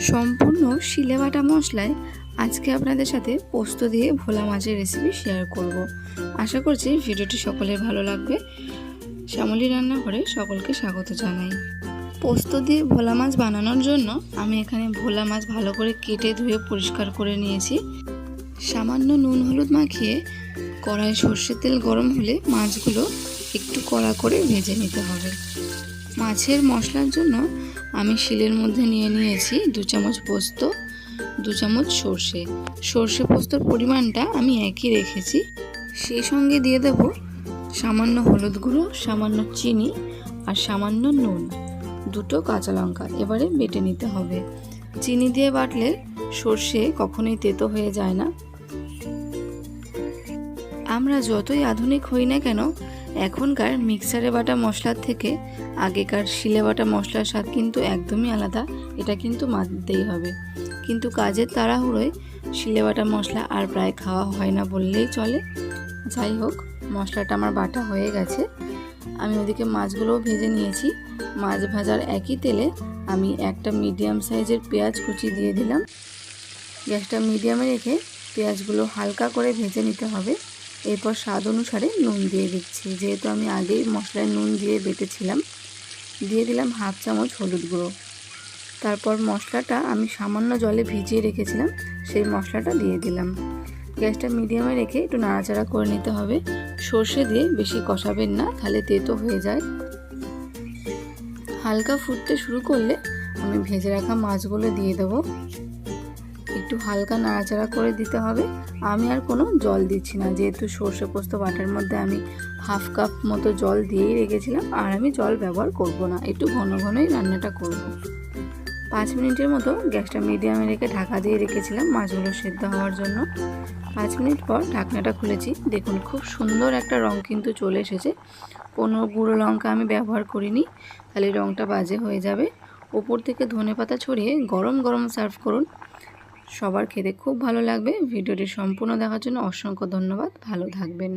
সম্পূর্ণ শিলে বাটা মশলায় আজকে আপনাদের সাথে পোস্ত দিয়ে ভোলা মাছের রেসিপি শেয়ার করব। আশা করছি ভিডিওটি সকলের ভালো লাগবে। শ্যামলী রান্নাঘরে সকলকে স্বাগত জানাই। পোস্ত দিয়ে ভোলা মাছ বানানোর জন্য আমি এখানে ভোলা মাছ ভালো করে কেটে ধুয়ে পরিষ্কার করে নিয়েছি। সামান্য নুন হলুদ মাখিয়ে কড়াই সর্ষের তেল গরম হলে মাছগুলো একটু কড়া করে ভেজে নিতে হবে। মাছের মশলার জন্য আমি শিলের মধ্যে নিয়ে নিয়েছি দু চামচ পোস্ত, দু চামচ সর্ষে। সর্ষে পোস্তর পরিমাণটা আমি একই রেখেছি। সেই সঙ্গে দিয়ে দেব সামান্য হলুদ গুঁড়ো, সামান্য চিনি আর সামান্য নুন। দুটো কাঁচা লঙ্কা এবারে বেটে নিতে হবে। চিনি দিয়ে বাটলে সর্ষে কখনোই তেতো হয়ে যায় না। আমরা যতই আধুনিক হই না কেন, এখনকার মিক্সারে বাটা মশলার থেকে আগেকার শিলে বাটা মশলার স্বাদ কিন্তু একদমই আলাদা, এটা কিন্তু মানতেই হবে। কিন্তু কাজের তাড়াহুড়োয় শিলে বাটা মশলা আর প্রায় খাওয়া হয় না বললেই চলে। যাই হোক, মশলাটা আমার বাটা হয়ে গেছে। আমি ওদিকে মাছগুলোও ভেজে নিয়েছি। মাছ ভাজার একই তেলে আমি একটা মিডিয়াম সাইজের পেঁয়াজ কুচি দিয়ে দিলাম। গ্যাসটা মিডিয়ামে রেখে পেঁয়াজগুলো হালকা করে ভেজে নিতে হবে। এরপর স্বাদ অনুসারে নুন দিয়ে দিচ্ছি। যেহেতু আমি আগেই মশলায় নুন দিয়ে বেটেছিলাম, দিয়ে দিলাম হাফ চামচ হলুদ গুঁড়ো। তারপর মশলাটা আমি সামান্য জলে ভিজিয়ে রেখেছিলাম, সেই মশলাটা দিয়ে দিলাম। গ্যাসটা মিডিয়ামে রেখে একটু নাড়াচাড়া করে নিতে হবে। সর্ষে দিয়ে বেশি কষাবেন না, তাহলে তেতো হয়ে যায়। হালকা ফুটতে শুরু করলে আমি ভেজে রাখা মাছগুলো দিয়ে দেবো। একটু হালকা নাড়াচাড়া করে দিতে হবে। আমি আর কোনো জল দিচ্ছি না। যেহেতু সর্ষে পোস্ত বাটার মধ্যে আমি হাফ কাপ মতো জল দিয়েই রেখেছিলাম, আর আমি জল ব্যবহার করব না। একটু ঘন ঘনই রান্নাটা করব। পাঁচ মিনিটের মতো গ্যাসটা মিডিয়ামে রেখে ঢাকা দিয়ে রেখেছিলাম মাছগুলো সেদ্ধ হওয়ার জন্য। পাঁচ মিনিট পর ঢাকনাটা খুলেছি। দেখুন, খুব সুন্দর একটা রং কিন্তু চলে এসেছে। কোনো গুঁড়ো লঙ্কা আমি ব্যবহার করিনি। তাহলে রংটা বাজে হয়ে যাবে। ওপর থেকে ধনে পাতা ছড়িয়ে গরম গরম সার্ভ করুন। সবার খেতে খুব ভালো লাগবে। ভিডিওটি সম্পূর্ণ দেখার জন্য অসংখ্য ধন্যবাদ। ভালো থাকবেন।